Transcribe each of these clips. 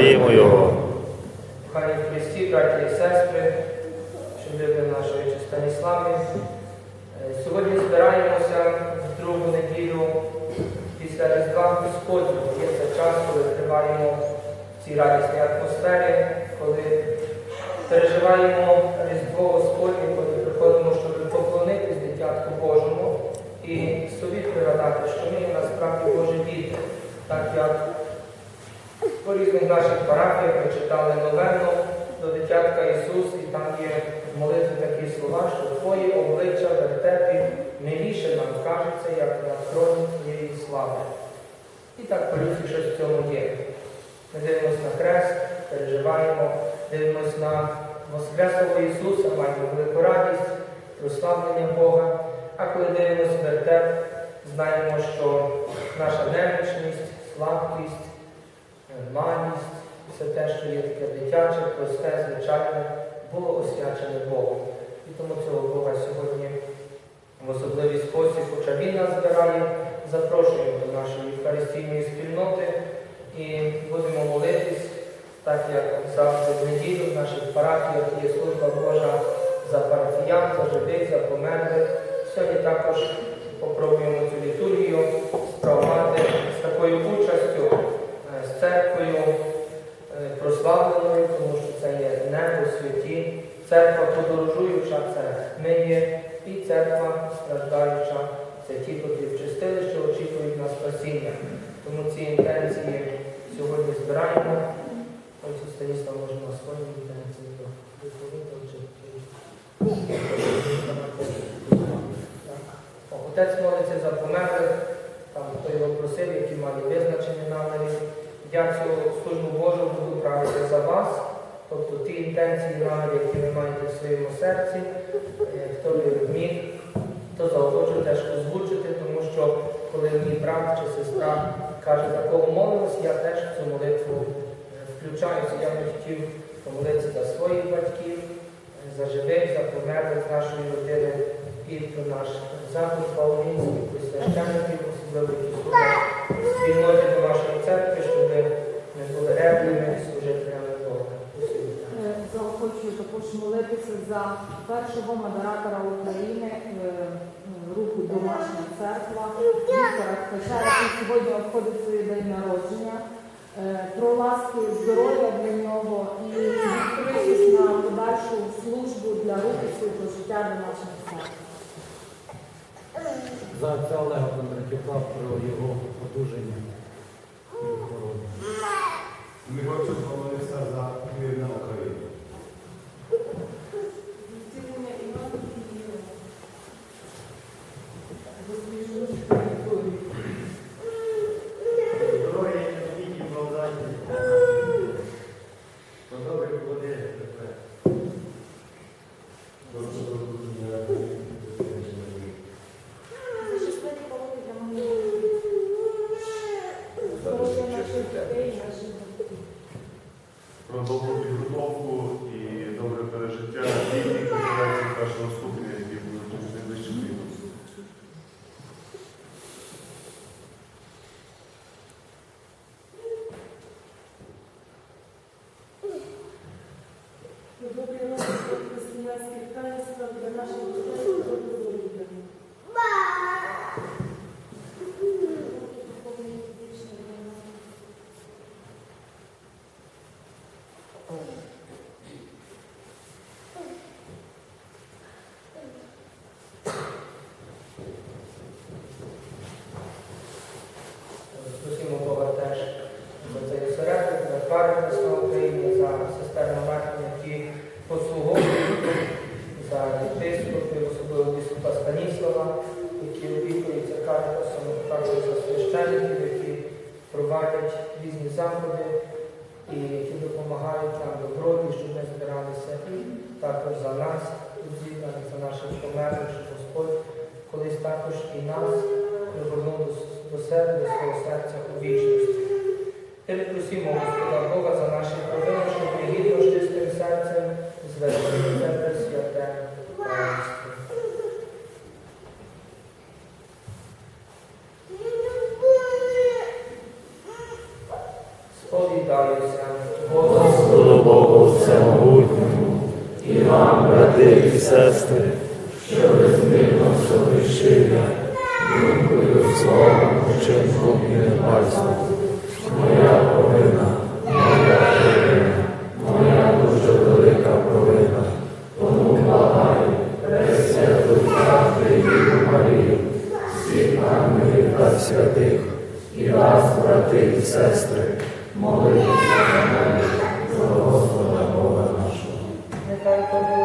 Славімо Його! Хай Христі, браті і сестри, що любимо нашої Станіслави. Е, Сьогодні збираємося в другу неділю після Різдва Господнього. Є це час, коли триваємо в цій радісній атмосфері, коли переживаємо Різдво Господнє, коли приходимо, щоб поклонитись дитятку Божому і собі пригадати, що ми насправді Божі діти, так як по різних наших парафіях ми читали новенну до дитятка Ісус, і там є в молитві такі слова, що Твоє обличчя вертепі миліше нам кажеться, як на троні Твоєї слави. І так по-людськи щось в цьому є. Ми дивимося на хрест, переживаємо, дивимося на Воскреслого Ісуса, маємо велику радість, прославлення Бога. А коли дивимося вертеп, знаємо, що наша немічність, слабкість, Манність, все те, що є таке дитяче, просте, звичайне, було освячене Богом. І тому цього Бога сьогодні в особливий спосіб, хоча Він нас збирає, запрошуємо до нашої Євхаристійної спільноти і будемо молитись, так як завжди в неділю в наших парафіях є служба Божа за парафіян, за живих, за померлих. Сьогодні також попробуємо цю літургію справляти прославленою, тому що це є небо святі, церква подорожуюча, це ми є, і церква страждаюча, це ті, котрі в чистилище очікують на спасіння. Тому ці інтенції сьогодні збираємо. Ось Станіслав може на свої інтенції Отець молиться за померлих, там хто його просив, які мали визначені наміри. Я цю службу Божу правити за вас, тобто ті інтенції, наміри, які ви маєте в своєму серці, е, хто би міг, то заохочу теж озвучити, тому що коли мій брат чи сестра каже, за кого молилась, я теж цю молитву е, включаюся. Я би хотів помолитися за своїх батьків, е, за живих, за померлих нашої родини і про наш захід Паулінський, про священників, особливо які служать спільноті до вашої церкви, щоб ми були ревними служителями Бога. Заохочую також молитися за першого модератора України е, руху Домашня церква Віктора Ткача, який сьогодні обходить свій день народження. Е, Про ласки здоров'я для нього і відкритість на подальшу службу для руху свого життя домашньої церкви. За отця Олега Кондратюка про його одужання Mi hoćemo pa ovo nešto za prije na ми збиралися і також за нас, і за наших померлих, що Господь колись також і нас привернув до себе, до свого серця у вічності. Ми просимо Господа Бога за наші провини, щоб ми гідно чистим серцем звернулися це святе. святих та святих, і вас, брати і сестри, молитися за мене, за Господа Бога нашого.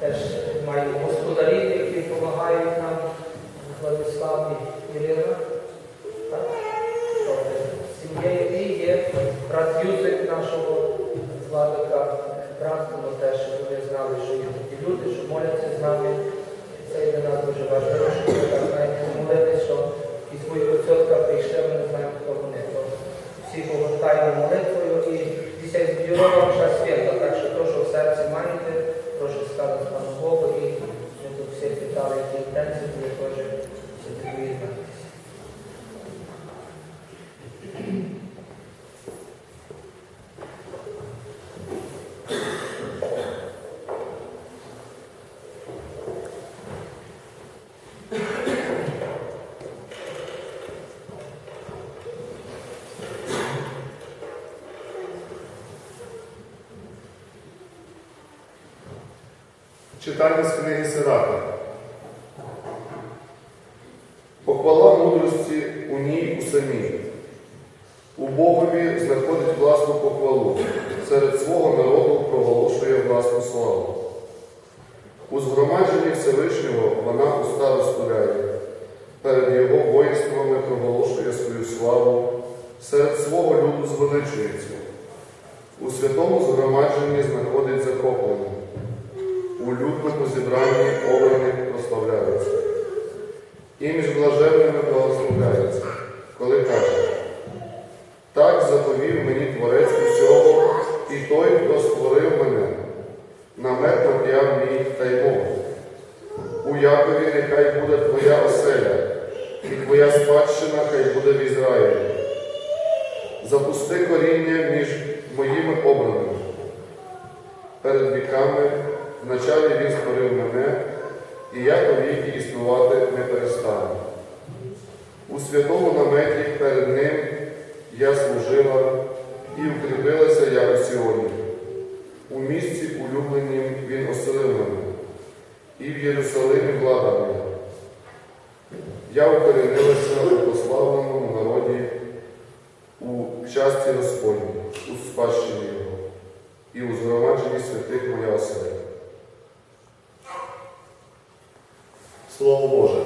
теж маємо господарів, які допомагають нам Владислав і Ірина. Читання з книги Сирата. Похвала мудрості у ній у самій. У Богові знаходить власну похвалу, серед свого народу проголошує власну славу. У згромадженні Всевишнього вона уста розтуляє, перед його воїнствами проголошує свою славу, серед свого люду звеличується. У святому згромадженні знаходить захоплення, у людному зібранні обраних прославляється. І між блаженними благословляється, коли каже, так заповів мені Творець усього, і той, хто створив мене, намет нап'яв мій та й мов. У Якові нехай буде твоя оселя, і твоя спадщина хай буде в Ізраїлі. Запусти коріння між моїми обраними. Перед віками вначалі він створив мене, і я повіки існувати не перестану. У святому наметі перед ним я служила і укріпилася я у Сіоні. У місці улюбленім він оселив мене, і в Єрусалимі влада. Я укорінилася у прославленому народі, у часті Господній, у спадщині Його, і у згромадженні святих моя оселя. Слово Боже.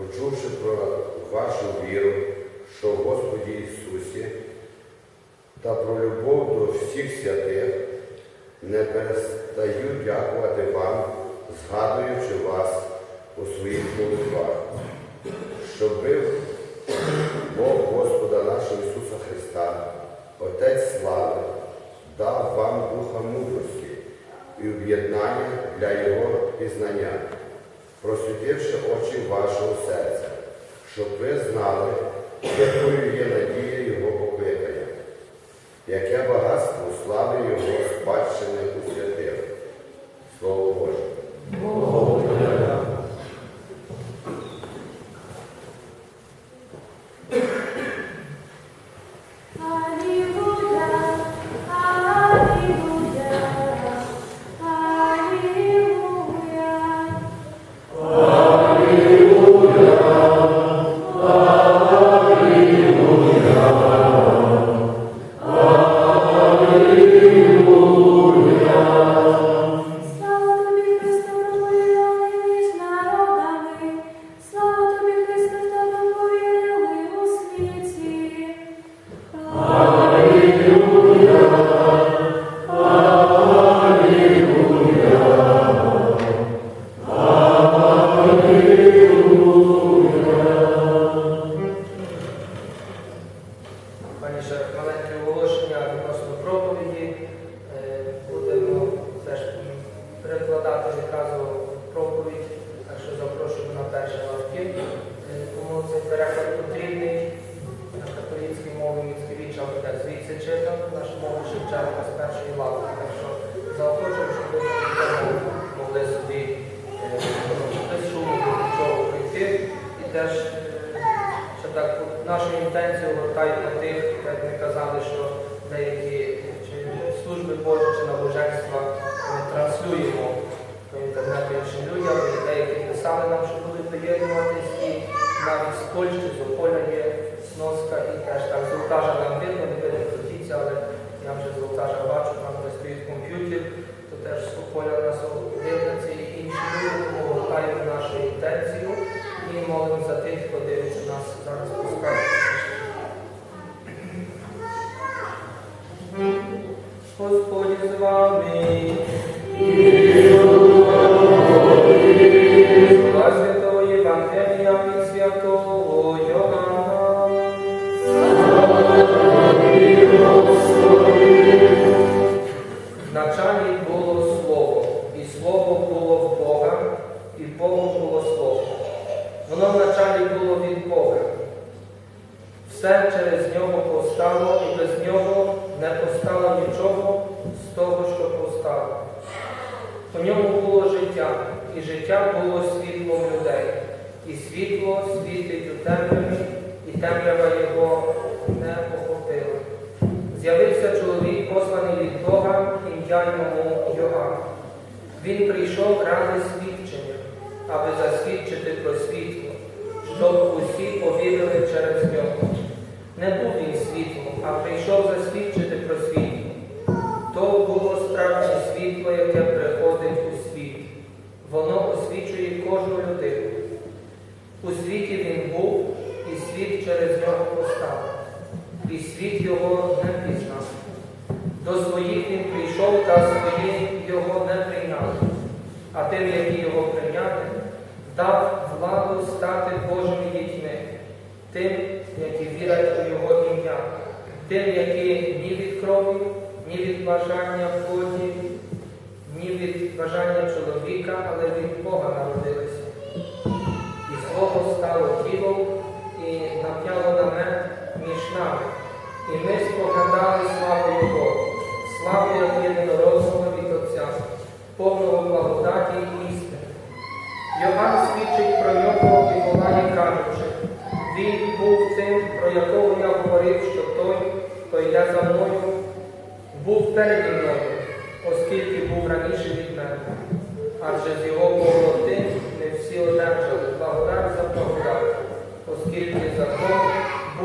Почувши про вашу віру, що в Господі Ісусі, та про любов до всіх святих не перестаю дякувати вам, згадуючи вас у своїх молитвах, щоб Бог Господа нашого Ісуса Христа, Отець слави, дав вам духа мудрості і об'єднання для Його пізнання, просвітивши очі вашого серця, щоб ви знали, якою є надія Його покликання, яке багатство слави Його спадщини у світі. черга з першої лави. нашу інтенцію і молимо за тих, хто дивиться нас зараз пускає. Господь з вами. кажучи, він був цим, про якого я говорив, що той, хто йде за мною, був переді мною, оскільки був раніше від мене. Адже з його повноти не всі одержали благодать за благодать, оскільки закон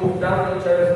був даний через.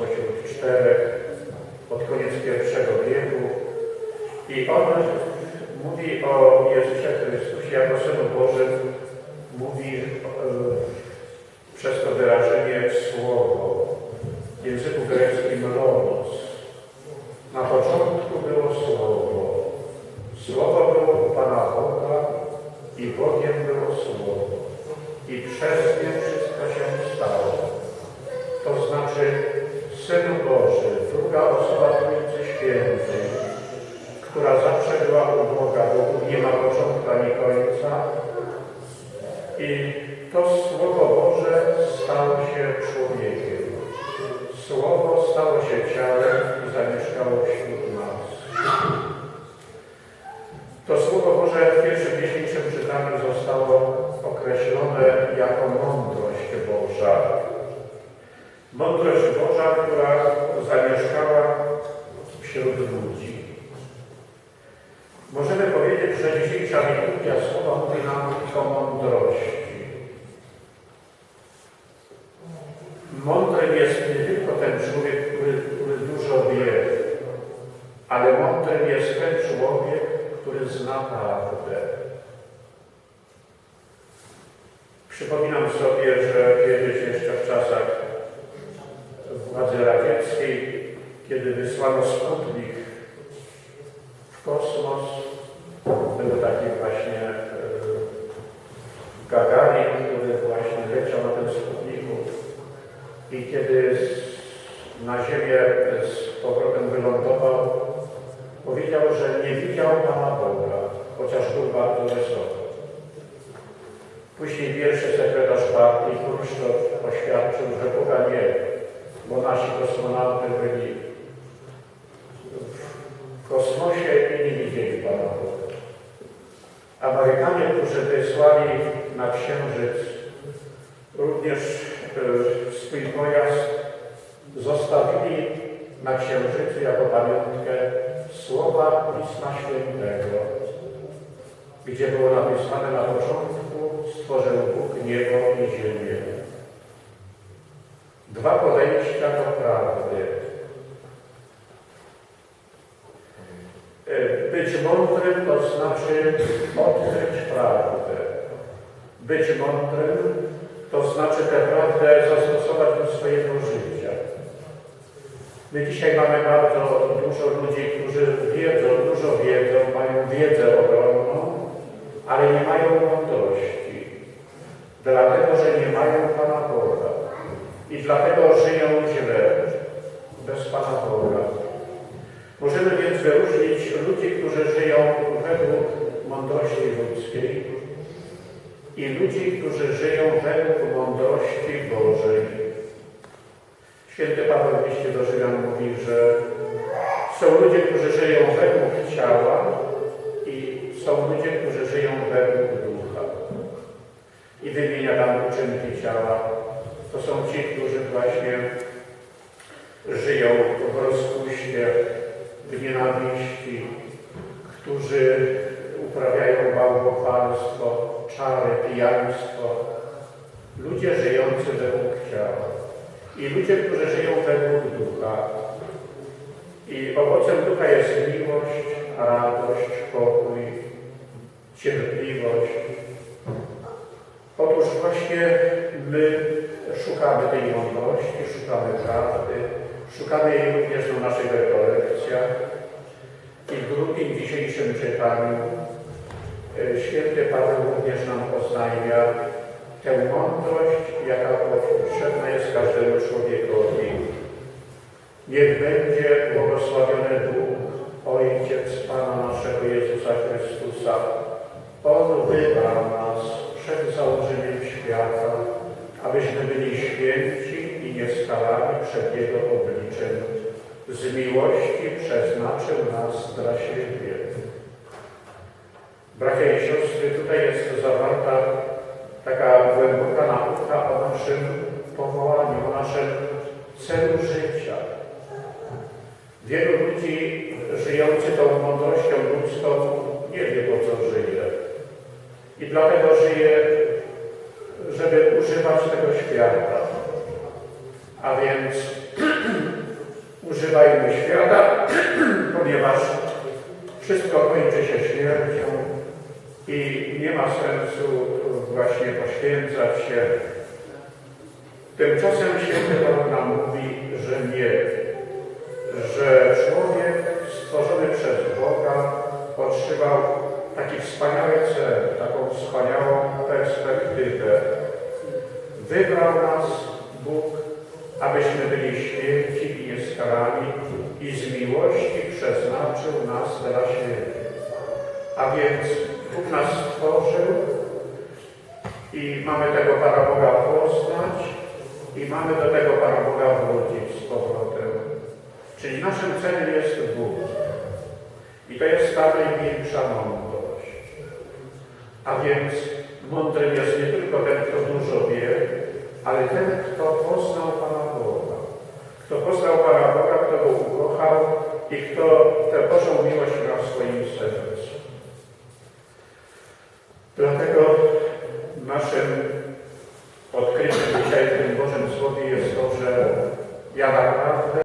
84 pod koniec pierwszego wieku. I on mówi o Jezusie Chrystusie jako Synu Bożym i kiedy na ziemię z powrotem wylądował, powiedział, że nie widział Pana Boga, chociaż był bardzo wesoły. Później pierwszy sekretarz partii Krusztof oświadczył, że Boga nie, bo nasi kosmonauty byli w kosmosie i nie widzieli Pana Boga. Amerykanie, którzy wysłali na Księżyc również e, swój pojazd zostawili na księżycu jako pamiątkę słowa Pisma Świętego, gdzie było napisane na początku stworzył Bóg niebo i ziemię. Dwa podejścia do prawdy. E, być mądrym to znaczy odkryć prawdę. Być mądrym to znaczy tę prawdę zastosować do swojego życia. My dzisiaj mamy bardzo dużo ludzi, którzy wiedzą, dużo wiedzą, mają wiedzę ogromną, ale nie mają mądrości, dlatego że nie mają Pana Boga i dlatego żyją źle, bez Pana Boga. Możemy więc wyróżnić ludzi, którzy żyją według mądrości ludzkiej, i ludzi, którzy żyją według mądrości Bożej. Święty Paweł w liście do Rzymian mówi, że są ludzie, którzy żyją według ciała i są ludzie, którzy żyją według ducha. I wymienia tam uczynki ciała. To są ci, którzy właśnie żyją po prostu pijaństwo. Ludzie żyjący według ciała i ludzie, którzy żyją według ducha. I owocem ducha jest miłość, radość, pokój, cierpliwość. Otóż właśnie my szukamy tej mądrości, szukamy prawdy, szukamy jej również w naszych rekolekcjach. I w drugim dzisiejszym czytaniu e, święty Paweł również nam oznajmia tę mądrość, jaka potrzebna jest każdemu człowiekowi. Niech będzie błogosławiony Bóg, Ojciec Pana naszego Jezusa Chrystusa. On wybrał nas przed założeniem świata, abyśmy byli święci i nieskalani przed Jego obliczem. Z miłości przeznaczył nas dla siebie. Bracia głęboka nauka o naszym powołaniu, o naszym celu życia. Wielu ludzi żyjących tą mądrością ludzką nie wie po co żyje. I dlatego żyje, żeby używać tego świata. A więc używajmy świata, ponieważ wszystko kończy się śmiercią i nie ma sensu właśnie poświęcać się. Tymczasem święty Paweł nam mówi, że nie, że człowiek stworzony przez Boga otrzymał taki wspaniały cel, taką wspaniałą perspektywę. Wybrał nas Bóg, abyśmy byli święci i nieskalani i z miłości przeznaczył nas dla siebie. A więc Bóg nas stworzył i mamy tego Pana Boga poznać i mamy do tego Pana Boga wrócić z powrotem. Czyli naszym celem jest Bóg. I to jest ta największa mądrość. A więc mądrym jest nie tylko ten, kto dużo wie, ale ten, kto poznał Pana Boga. Kto poznał Pana Boga, kto Go ukochał i kto tę Bożą miłość ma w swoim sercu.